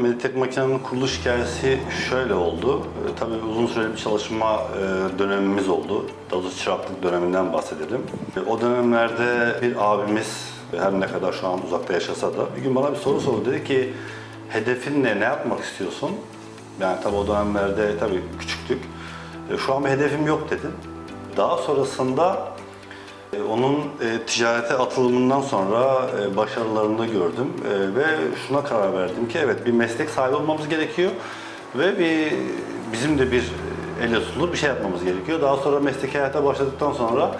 Meditek makinenin kuruluş hikayesi şöyle oldu. E, tabii uzun süreli bir çalışma e, dönemimiz oldu. Daha doğrusu çıraklık döneminden bahsedelim. E, o dönemlerde bir abimiz her ne kadar şu an uzakta yaşasa da bir gün bana bir soru sordu. Dedi ki hedefin ne, ne yapmak istiyorsun? Yani tabii o dönemlerde tabii küçüktük. E, şu an bir hedefim yok dedim. Daha sonrasında Onun e, ticarete atılımından sonra e, başarılarını gördüm E, ve şuna karar verdim ki evet bir meslek sahibi olmamız gerekiyor ve bir bizim de bir e, elle tutulur bir şey yapmamız gerekiyor. Daha sonra meslek hayata başladıktan sonra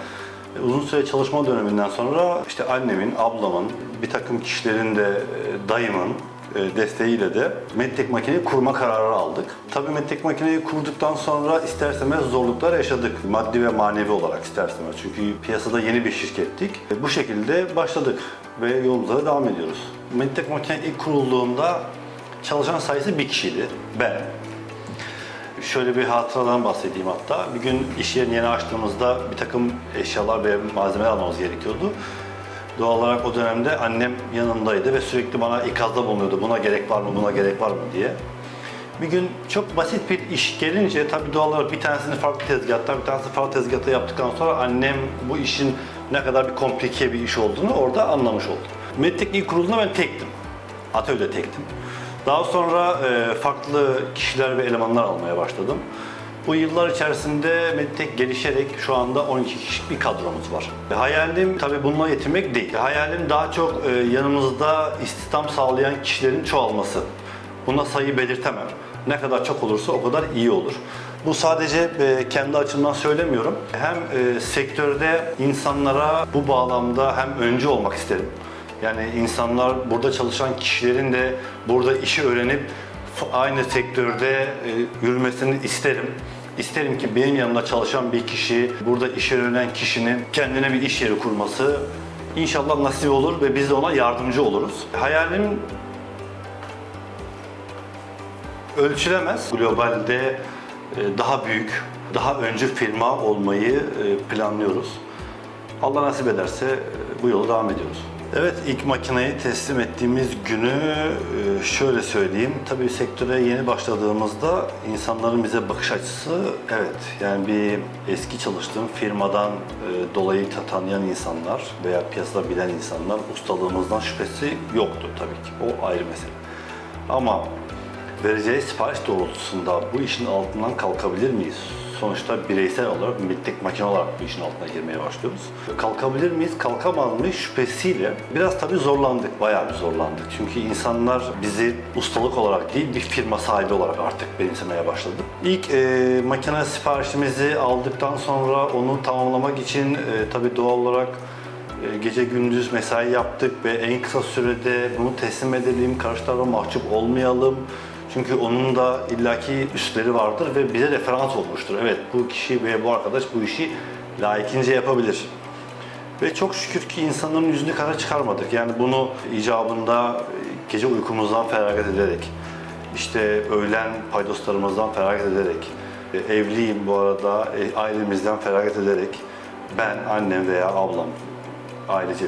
e, uzun süre çalışma döneminden sonra işte annemin, ablamın, bir takım kişilerin de e, dayımın desteğiyle de Medtek makineyi kurma kararı aldık. Tabii Medtek makineyi kurduktan sonra isterseniz zorluklar yaşadık. Maddi ve manevi olarak isterseniz. Çünkü piyasada yeni bir şirkettik. E, Bu şekilde başladık ve yolumuza devam ediyoruz. Medtek makine ilk kurulduğunda çalışan sayısı bir kişiydi. Ben. Şöyle bir hatıradan bahsedeyim hatta. Bir gün iş yerini yeni açtığımızda bir takım eşyalar ve malzemeler almamız gerekiyordu. Doğal olarak o dönemde annem yanımdaydı ve sürekli bana ikazda bulunuyordu. Buna gerek var mı, buna gerek var mı diye. Bir gün çok basit bir iş gelince tabii doğal olarak bir tanesini farklı tezgahta, bir tanesini farklı tezgahta yaptıktan sonra annem bu işin ne kadar bir komplike bir iş olduğunu orada anlamış oldu. Medtek ilk kurulduğunda ben tektim. Atölyede tektim. Daha sonra e, farklı kişiler ve elemanlar almaya başladım. Bu yıllar içerisinde Medtek gelişerek şu anda 12 kişilik bir kadromuz var. Hayalim tabii bununla yetinmek değil. Hayalim daha çok e, yanımızda istihdam sağlayan kişilerin çoğalması. Buna sayı belirtemem. Ne kadar çok olursa o kadar iyi olur. Bu sadece e, kendi açımdan söylemiyorum. Hem e, sektörde insanlara bu bağlamda hem öncü olmak isterim. Yani insanlar burada çalışan kişilerin de burada işi öğrenip aynı sektörde yürümesini isterim. İsterim ki benim yanımda çalışan bir kişi, burada iş öğrenen kişinin kendine bir iş yeri kurması inşallah nasip olur ve biz de ona yardımcı oluruz. Hayalim ölçülemez. Globalde e, daha büyük, daha öncü firma olmayı e, planlıyoruz. Allah nasip ederse e, bu yolu devam ediyoruz. Evet ilk makineyi teslim ettiğimiz günü e, şöyle söyleyeyim. Tabii sektöre yeni başladığımızda insanların bize bakış açısı evet yani bir eski çalıştığım firmadan e, dolayı ta- tanıyan insanlar veya piyasada bilen insanlar ustalığımızdan şüphesi yoktu tabii ki. O ayrı mesele. Ama vereceği sipariş doğrultusunda bu işin altından kalkabilir miyiz? Sonuçta bireysel olarak, mittik makine olarak bu işin altına girmeye başlıyoruz. Kalkabilir miyiz, kalkamaz mıyız şüphesiyle biraz tabii zorlandık, bayağı bir zorlandık. Çünkü insanlar bizi ustalık olarak değil, bir firma sahibi olarak artık benimsemeye başladı. İlk e, makine siparişimizi aldıktan sonra onu tamamlamak için e, tabii doğal olarak e, gece gündüz mesai yaptık ve en kısa sürede bunu teslim edelim, karşı tarafa mahcup olmayalım. Çünkü onun da illaki üstleri vardır ve bize referans olmuştur. Evet bu kişi ve bu arkadaş bu işi layıkınca yapabilir. Ve çok şükür ki insanların yüzünü kara çıkarmadık. Yani bunu icabında gece uykumuzdan feragat ederek, işte öğlen paydoslarımızdan feragat ederek, e, evliyim bu arada e, ailemizden feragat ederek, ben, annem veya ablam ailece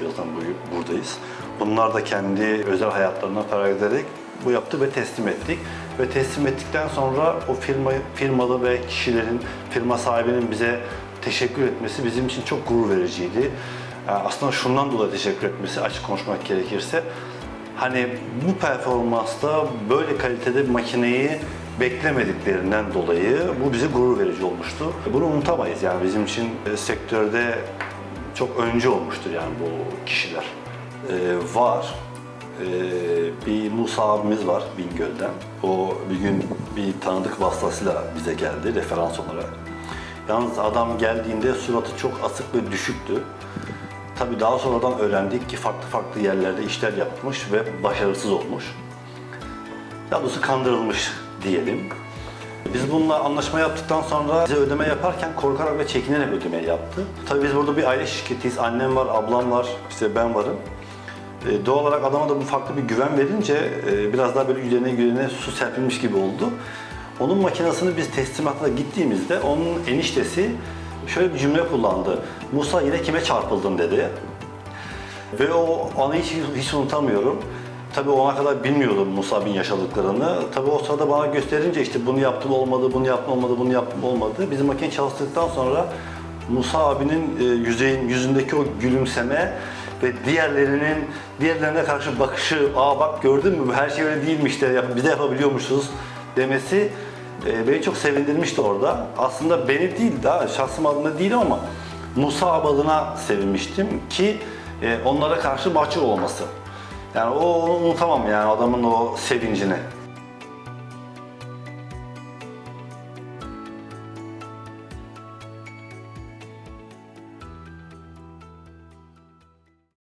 buradayız. Bunlar da kendi özel hayatlarından feragat ederek bu yaptı ve teslim ettik. Ve teslim ettikten sonra o firma, firmalı ve kişilerin, firma sahibinin bize teşekkür etmesi bizim için çok gurur vericiydi. Yani aslında şundan dolayı teşekkür etmesi açık konuşmak gerekirse hani bu performansta böyle kalitede bir makineyi beklemediklerinden dolayı bu bize gurur verici olmuştu. Bunu unutamayız yani bizim için e, sektörde çok öncü olmuştur yani bu kişiler. Ee, var. Ee, bir Musa abimiz var Bingöl'den. O bir gün bir tanıdık vasıtasıyla bize geldi referans olarak. Yalnız adam geldiğinde suratı çok asık ve düşüktü. Tabii daha sonradan öğrendik ki farklı farklı yerlerde işler yapmış ve başarısız olmuş. Daha doğrusu kandırılmış diyelim. Biz bununla anlaşma yaptıktan sonra bize ödeme yaparken korkarak ve çekinerek ödemeyi yaptı. Tabii biz burada bir aile şirketiyiz. Annem var, ablam var, işte ben varım. E, doğal olarak adama da bu farklı bir güven verince e, biraz daha böyle yüreğine yüreğine su serpilmiş gibi oldu. Onun makinesini biz teslimatla gittiğimizde onun eniştesi şöyle bir cümle kullandı. Musa yine kime çarpıldın dedi. Ve o anı hiç, hiç unutamıyorum. tabii ona kadar bilmiyordum Musab'ın yaşadıklarını. Tabii o sırada bana gösterince işte bunu yaptım olmadı, bunu yaptım olmadı, bunu yaptım olmadı. Bizim makine çalıştıktan sonra Musa abinin e, yüzeyin yüzündeki o gülümseme ve diğerlerinin diğerlerine karşı bakışı, aa bak gördün mü her şey öyle değilmiş de biz de yapabiliyormuşuz demesi e, beni çok sevindirmişti orada. Aslında beni değil daha şahsım adına değil ama Musa adına sevinmiştim ki e, onlara karşı mahcup olması. Yani o unutamam yani adamın o sevincini.